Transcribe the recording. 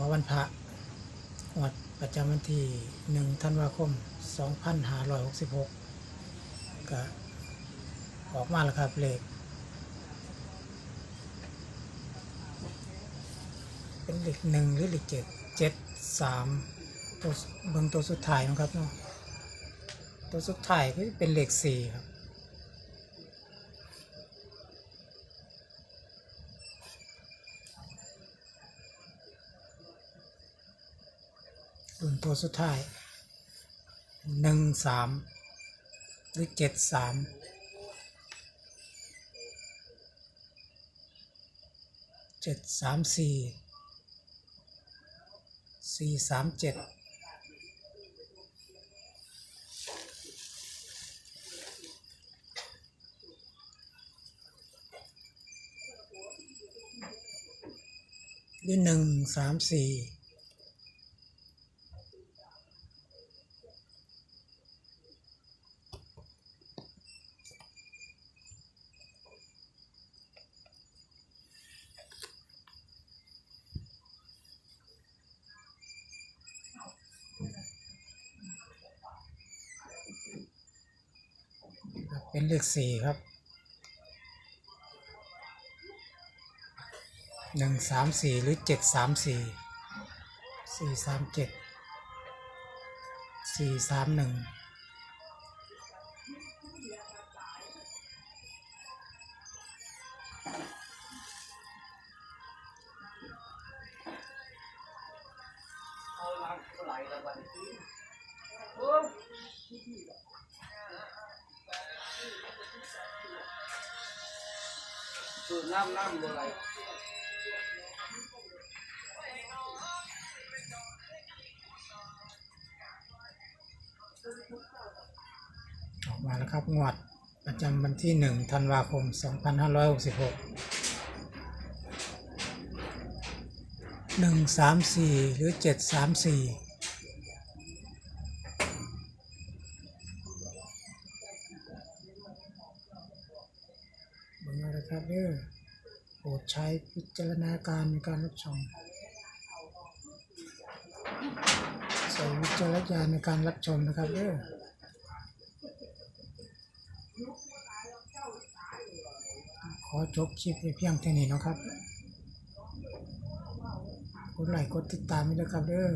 อวันพระงวดประจำวันที่หนึ่งธันวาคมสองพันห้าร้อยหกสิบหกก็ออกมาแล้วครับเลขเป็นเลขหนึ่งหรือเลขเจ็ดเจ็ดสามตัวเบิ่งตัวสุดท้ายนะครับเนาะตัวสุดท้ายก็เป็นเลขสี่ครับ รุ่นตัวสุดท้ายหนึ่งสามหรือเจ็ดสามเจ็ดสามสี่สี่สามเจ็ดหรือหนึ่งสามสี่ เป็นเลขสี่ครับหนึ่งสามสี่หรือเจ็ดสามสี่สี่สามเจ็ดสี่สามหนึ่ง คือน้ำน้ำอะไรออกมาแล้วครับงวดประจำวันที่หนึ่งธันวาคมสองพันห้าร้อยหกสิบหกหนึ่งสามสี่หรือเจ็ดสามสี่ บังเอาละครับเด้อโปรดใช้พิจารณาการในการรับชมใส่วิจารณญาณในการรับชมนะครับเด้อขอจบคลิปไปเพียงเท่านี้นะครับกดไลค์กดติดตามด้วยครับเด้อ